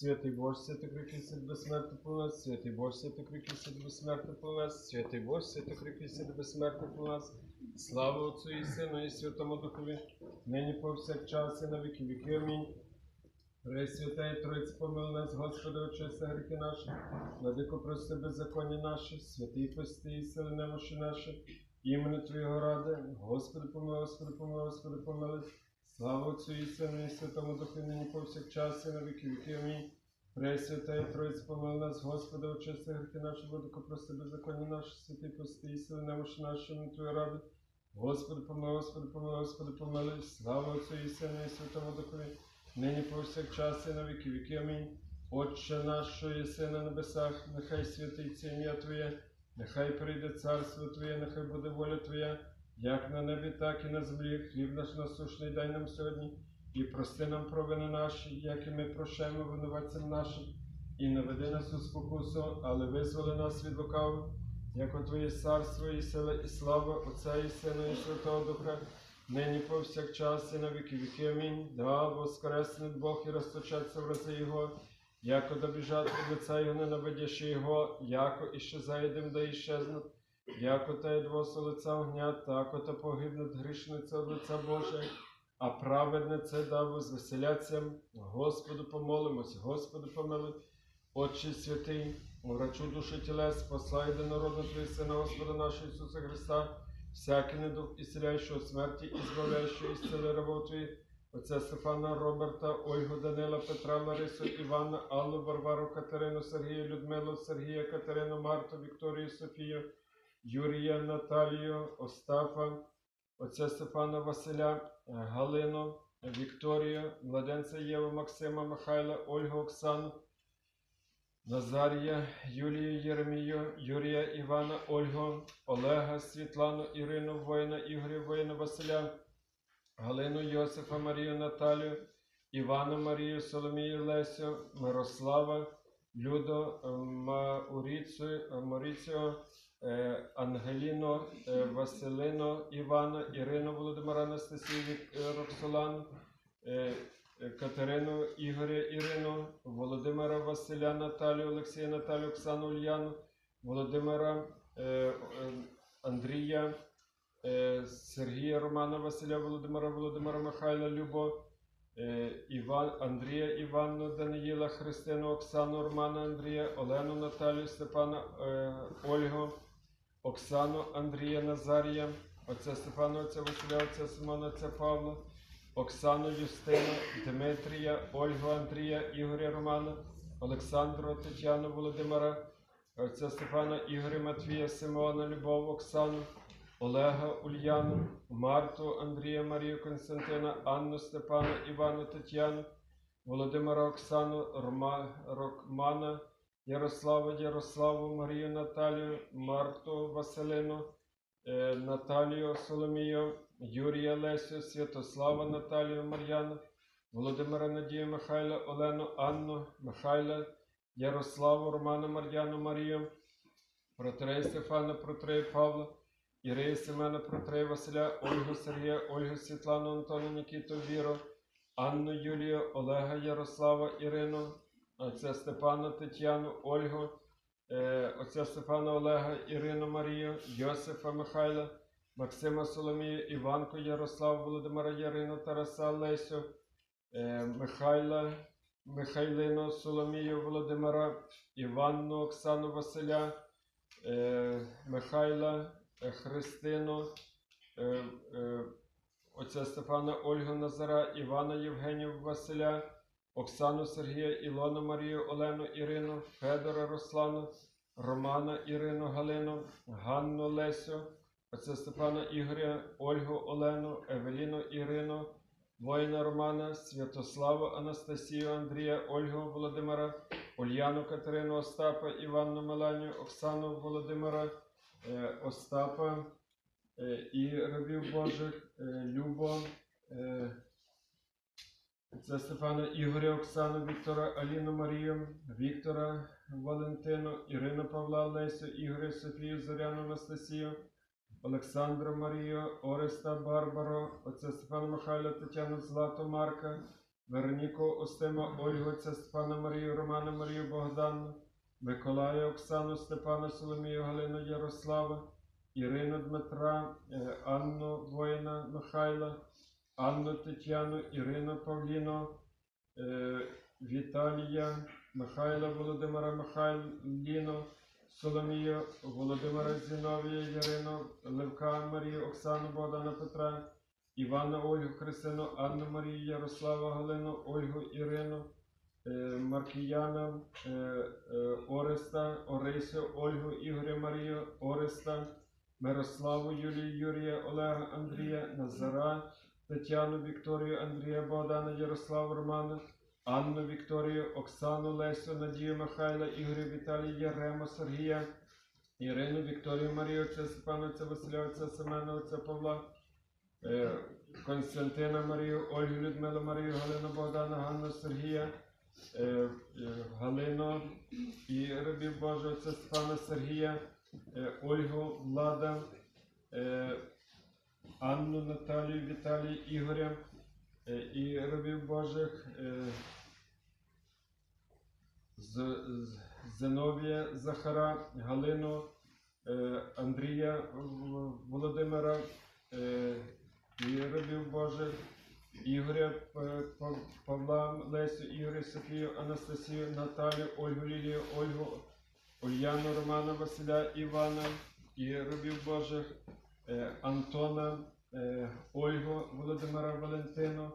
Святий Боже, святий крикий свят безсмертний полез, святий Боже, святий крикий свят безсмертний полез, святий Боже, святий крикий свят безсмертний полез. Слава Отцю і Сину і Святому Духові, нині повсякчас і на віки віки. Амінь. Пресвята і Троїць помил нас, Господи, очисти гріхи наші, владико прости беззаконня наші, святий пости і сили немощі наші, імені Твоєго ради, Господи помилуй, Господи помилуй, Господи помилуй. Слава Отцю і Сину і Святому Духу, нині повсякчас і на віки віки. Амінь. Пресвята і Троїць помил нас, Господи, очисти гріхи наші, владико прости беззаконня наші, святий пости і сили немощі наші, імені Твоєго ради. Господи помилуй, Господи помилуй, Господи помилуй. Слава Отцю і Сину і Святому Духові, нині повсякчас і на віки віки. Амінь. Отче наш, що єси на небесах, нехай святиться ім'я Твоє, нехай прийде царство Твоє, нехай буде воля Твоя, як на небі, так і на землі. Хліб наш насущний дай нам сьогодні, і прости нам провини наші, як і ми прощаємо винуватцям нашим, і не веди нас у спокусу, але визволи нас від лукавого, як Твоє царство і сила, і слава Отця і Сина, і Святого Духа, нині повсякчас і на віки віки. Амінь. Да, воскресне Бог і розточаться в рази Його, яко добіжать від лиця Його, ненавидящи Його, яко іще заїдем, да іщезнуть, яко та від воса лиця огня, тако та погибнуть грішниця лиця Божия, а праведне праведнице да возвеселяться. Господу помолимось, Господу помилуй. Отче святий, врачу душі тілес, послай до народу Твій Сина Господа нашого Ісуса Христа, всякий недух ісцеляючого смерті і збавляючого ісцели Твій, Отця Стефана, Роберта, Ольгу, Данила, Петра, Ларису, Івана, Аллу, Варвару, Катерину, Сергія, Людмилу, Сергія, Катерину, Марту, Вікторію, Софію, Юрія, Наталію, Остапа, Отця Стефана, Василя, е, Галину, Вікторію, Младенця Єву, Максима, Михайла, Ольгу, Оксану, Назарія, Юлію, Єремію, Юрія, Івана, Ольгу, Олега, Світлану, Ірину, воїна, Ігоря, воїна, Василя, Галину, Йосифа, Марію, Наталію, Івану, Марію, Соломію, Лесю, Мирослава, Людо, Мауріцю, Моріціо, е, Ангеліно, е, Василино, Івана, Ірину, Володимира, Анастасію, е, Роксолану, е, е, Катерину, Ігоря, Ірину, Володимира, Василя, Наталію, Олексія, Наталію, Оксану, Ульяну, Володимира, е, е, Андрія, е, Сергія, Романа, Василя, Володимира, Володимира, Михайла, Любо, е, Іван, Андрія, Іванну, Даниїла, Христину, Оксану, Романа, Андрія, Олену, Наталію, Степана, е, Ольгу, Оксану, Андрія, Назарія, отця Степана, отця Василя, отця Симона, отця Павла, Оксану, Юстину, Дмитрія, Ольгу, Андрія, Ігоря, Романа, Олександру, Тетяну, Володимира, отця Стефана, Ігоря, Матвія, Симона, Любов, Оксану, Олега, Ульяну, Марту, Андрія, Марію, Константина, Анну, Степана, Івану, Тетяну, Володимира, Оксану, Рома, Рокмана, Ярослава, Ярославу, Марію, Наталію, Марту, Василину, е, Наталію, Соломію, Юрія, Лесю, Святослава, Наталію, Мар'яну, Володимира, Надію, Михайла, Олену, Анну, Михайла, Ярославу, Романа, Мар'яну, Марію, Протрея Стефана, Протрея Павла, Ірея Семена, Протрея Василя, Ольгу Сергія, Ольгу Світлану, Антону, Нікіту, Віру, Анну Юлію, Олега Ярослава, Ірину, отця Степана, Тетяну, Ольгу, е, отця Стефана Олега, Ірину Марію, Йосифа Михайла, Максима Соломію, Іванку Ярослав, Володимира Ярину, Тараса Лесю, е, Михайла, Михайлину, Соломію, Володимира, Іванну, Оксану Василя, е, Михайла, Христину, отця Стефана Ольгу Назара, Івана Євгенію Василя, Оксану Сергія, Ілону Марію, Олену Ірину, Федора Руслану, Романа Ірину Галину, Ганну Лесю, отця Степана Ігоря, Ольгу Олену, Евеліну Ірину, воїна Романа, Святославу Анастасію, Андрія, Ольгу Володимира, Ульяну Катерину Остапа, Іванну Меланію, Оксану Володимира, е, Остапа е, і рабів Божих, е, Любо, це Стефана Ігоря, Оксану, Віктора, Аліну Марію, Віктора, Валентину, Ірину Павла, Лесю, Ігоря, Софію, Зоряну, Анастасію, Олександру Марію, Ореста Барбару, отця Степана Михайла, Тетяну Злату Марка, Вероніку Остима, Ольгу, це Степана Марію, Романа Марію Богдану, Миколая Оксану, Степана Соломію, Галину Ярослава, Ірину Дмитра, е, Анну Воїна Михайла, Анну Тетяну, Ірину Павліно, е, Віталія, Михайла Володимира Михайліно, Соломію, Володимира Зіновія, Ярину, Левка Марію, Оксану Богдана Петра, Івана Ольгу Христину, Анну Марію, Ярослава Галину, Ольгу Ірину, е, Маркіяна, е, Ореста, Орисю, Ольгу, Ігоря Марію, Ореста, Мирославу, Юлію, Юрія, Олега, Андрія, Назара, Тетяну, Вікторію, Андрія, Богдана, Ярославу, Романа, Анну, Вікторію, Оксану, Лесю, Надію, Михайла, Ігоря, Віталія, Єрема, Сергія, Ірину, Вікторію, Марію, отця Степана, отця Василя, отця Семена, отця Павла, е, Константина Марію, Ольгу, Людмилу Марію, Галину Богдана, Ганну, Сергія, е, е, Галину і рабів Божого, отця Степана, Сергія, Ольгу, Влада, Анну, Наталію, Віталія, Ігоря е, і рабів Божих, е, з, з, Зиновія, Захара, Галину, е, Андрія Володимира і рабів Божих, Ігоря Павла, Лесю, Ігоря, Софію, Анастасію, Наталію, Ольгу Лілію, Ольгу, Ульяну, Романа, Василя, Івана і рабів Божих, Антона, е, Ольгу, Володимира Валентину,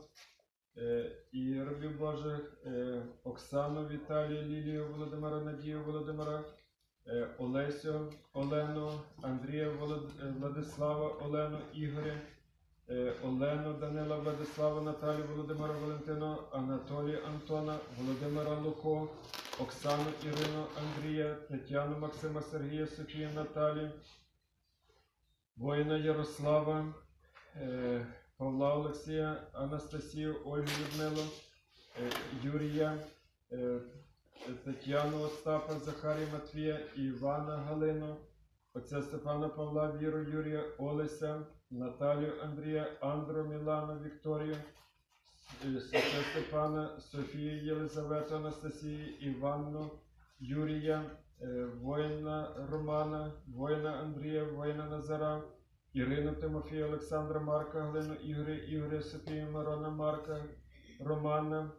е, і рабів Божих, е, Оксану, Віталію, Лілію, Володимира, Надію, Володимира, е, Олесю, Олену, Андрія, е, Владислава, Олену, Ігоря, е, Олену, Данила, Владислава, Наталію, Володимира, Валентину, Анатолія, Антона, Володимира Луко, Оксану, Ірину, Андрія, Тетяну, Максима, Сергія, Софію, Наталію, воїна Ярослава, е, Павла Олексія, Анастасію, Ольгу Людмилу, е, Юрія, е, Тетяну Остапа, Захарія Матвія, Івана Галину, отця Степана Павла, Віру Юрія, Олеся, Наталію Андрія, Андру Мілану, Вікторію, Степана, Софію Єлизавету, Анастасію, Іванну, Юрія, воїна Романа, воїна Андрія, воїна Назара, Ірину Тимофія, Олександра Марка, Галину Ігоря, Ігоря Софію, Мирона Марка, Романа,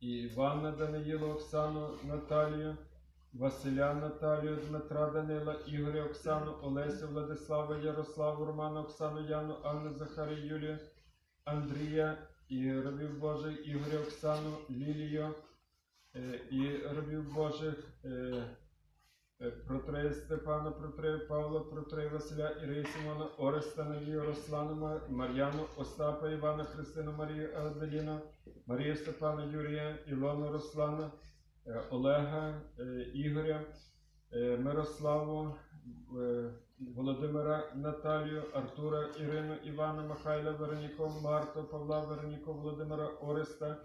Івана Даниїла, Оксану, Наталію, Василя Наталію, Дмитра Данила, Ігоря Оксану, Олесю, Владислава, Ярославу, Романа, Оксану, Яну, Анну, Захарію, Юлію, Андрія і рабів Божих, Ігоря Оксану, Лілію е, і рабів Божих, е, е, Степана, Протрея Павла, Протрея Василя, Ірії Симона, Ореста, Надію, Руслану, Мар'яну, Остапа, Івана, Христину, Марію, Аделіна, Марію Степана, Юрія, Ілону, Руслана, е, Олега, е, Ігоря, е, Мирославу, е, Володимира Наталію, Артура, Ірину, Івана, Михайла, Вероніку, Марту, Павла, Вероніку, Володимира Ореста,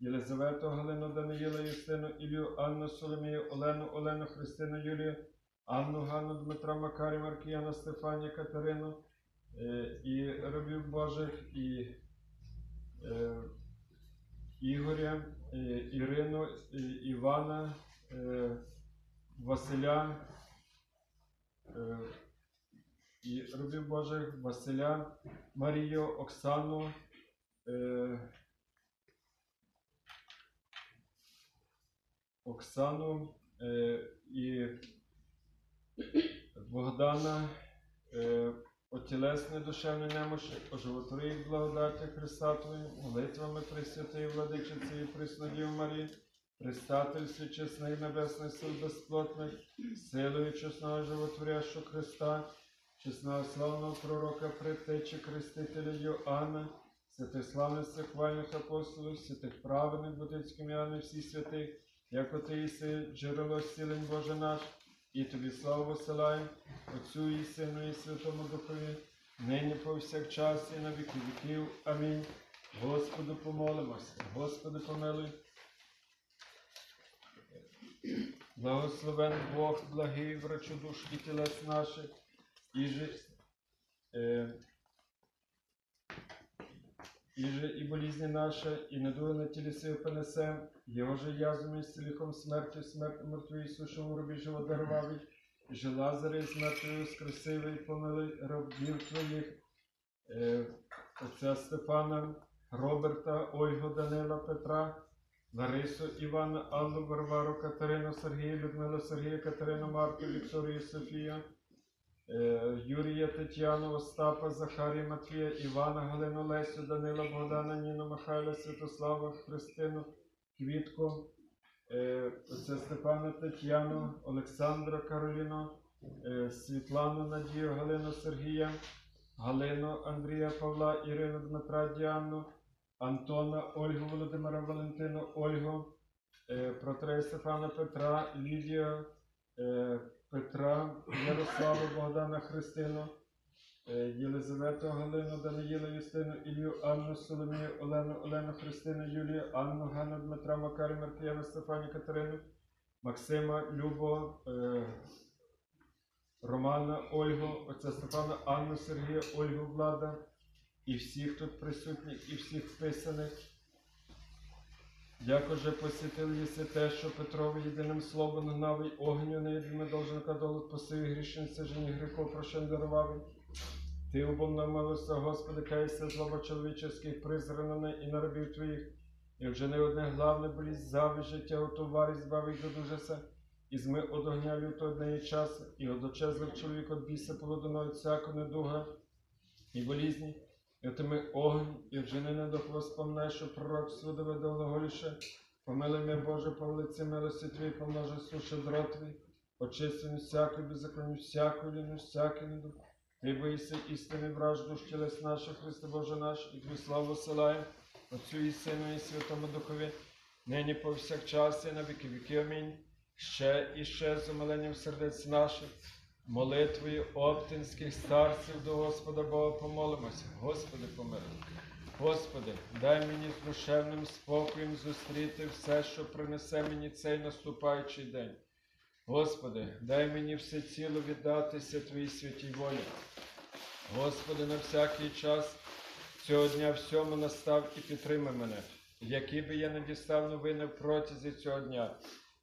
Єлизавету, Галину, Даниїла, Юстину, Ілію, Анну, Соломію, Олену, Олену, Христину, Юлію, Анну, Ганну, Дмитра, Макарі, Маркіяна, Стефанія, Катерину е, і рабів Божих, і е, Ігоря, е, Ірину, Івана, Василя, і рабів Божих, Василя, Марію, Оксану, Оксану е, і Богдана, е, отілесної душевної немощі, оживотворі благодаті Христа Твої, молитвами Пресвятої Владичиці і Преснодів Марії, Пристательстві чесних небесних сил безплотних, силою чесного животворящого Христа, чесного славного пророка, предтечі Крестителя Йоанна, святих славних хвальних апостолів, святих праведних Будицьким Іоаннів, всіх святих, як ти єси джерело сілень Боже наш, і тобі славу посилаємо, Отцю і Сину, і Святому Духові, нині повсякчас і на віки віків. Амінь. Господу помолимося, Господи помилуй. Благословен Бог, благий врачу душ і тілес наших, і, е, і же і болізні наші, і недуги на тілі сили понесе, його же язвами з ціліхом смерті, смерть мертвої Ісушому рубі живо дарував, і же Лазаря з мертвою скресивий, помилуй рабів твоїх, е, отця Стефана, Роберта, Ольгу, Данила, Петра, Ларису, Івана, Аллу, Варвару, Катерину, Сергія, Людмилу, Сергія, Катерину, Марту, Вікторію, Софію, Юрія, Тетяну, Остапа, Захарія, Матвія, Івана, Галину, Лесю, Данила, Богдана, Ніну, Михайла, Святослава, Христину, Квітку, е, отця Степана, Тетяну, Олександра, Кароліну, е, Світлану, Надію, Галину, Сергія, Галину, Андрія, Павла, Ірину, Дмитра, Діану, Антона, Ольгу, Володимира, Валентину, Ольгу, е, Протрея Стефана Петра, Лідію, е, Петра, Ярославу, Богдана, Христину, е, Єлизавету, Галину, Даниїла, Юстину, Ілью, Анну, Соломію, Олену, Олену, Христину, Юлію, Анну, Ганну, Дмитра, Макарі, Маркіяна, Стефані, Катерину, Максима, Любо, е, Романа, Ольгу, отця Стефана, Анну, Сергія, Ольгу, Влада, і всіх тут присутніх, і всіх вписаних. Як уже посвятив єси те, що Петрові єдиним словом нагнав огню невідоме долженка долу посиві грішниця жені гріхов прощен дарував. Ти обомна милося, Господи, кайся злоба чоловіческих призранене і на рабів твоїх, і вже не одне главне болість зави життя у товарі збавить до дужаса, і зми од огня люто однеї часу, і од очезлив чоловік біса полудоною всяку недуга. І болізні, і отими огонь, і вжени не до хвостомне, що пророкство доведе глаголіше, помилуй мене, Боже, по велиці милості Твій, помножи суші дрот Твій, очисти всяку беззаконню, всяку ліну, всяку недуг. Ти боїся істини вражду ж тілес наших, Христе Боже наш, і Твій славу силаєм, Отцю і Сину, і Святому Духові, нині повсякчас і на віки віки. Амінь. Ще і ще з умиленням сердець наших, молитвою оптинських старців до Господа Бога помолимося. Господи, помилуй. Господи, дай мені з душевним спокоєм зустріти все, що принесе мені цей наступаючий день. Господи, дай мені все ціло віддатися Твоїй святій волі. Господи, на всякий час цього дня всьому настав і підтримай мене, які би я не дістав новини протязі цього дня.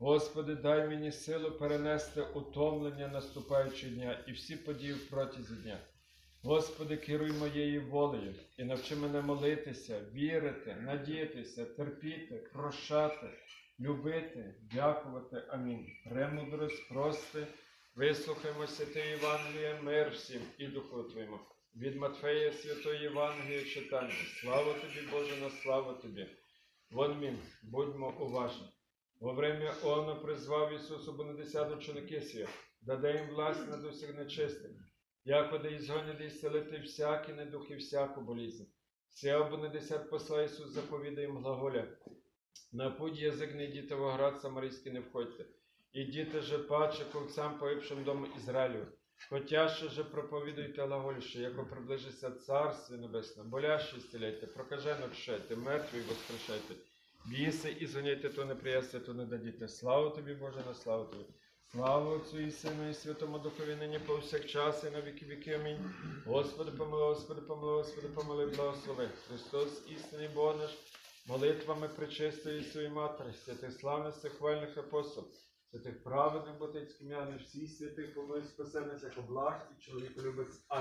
Господи, дай мені силу перенести утомлення наступаючого дня і всі події в протязі дня. Господи, керуй моєю волею і навчи мене молитися, вірити, надіятися, терпіти, прощати, любити, дякувати. Амінь. Премудрость, прости, вислухаймо святе Євангеліє, мир всім і Духу Твоєму. Від Матфея Святої Євангелія читання. Слава тобі, Боже, на славу тобі. Вон мін, будьмо уважні. Во время оно призвав Ісус Бонадесяту чоловіки даде їм власть над усіх нечистих, якоди ізгоняти і селити всякі недух і всяку болізнь. Все Бонадесят посла Ісус заповідає їм глаголя. На путь язик не йдіте в оград самарійський не входьте. Ідіте же паче ковцям поївшим дому Ізраїлю. Хотяще же проповідуйте глагольше, яко приближиться Царстві Небесне, боляще зціляйте, прокажено чайте, мертві воскрешайте. Біси і зганяйте то неприясне, то не дадіте. Славу тобі, Боже, на славу тобі. Слава Отцю і Сину, і Святому Духові, нині повсякчас, і на віки віки. Амінь. Господи, помилуй, Господи, помилуй, Господи, помилуй, благослови. Христос, істинний Бог наш, молитвами пречистої своєї Матері, святих славних, хвальних апостол, святих праведних ботицьких м'яних, всіх святих помилуй спасених, як облах і чоловіку любець. Амінь.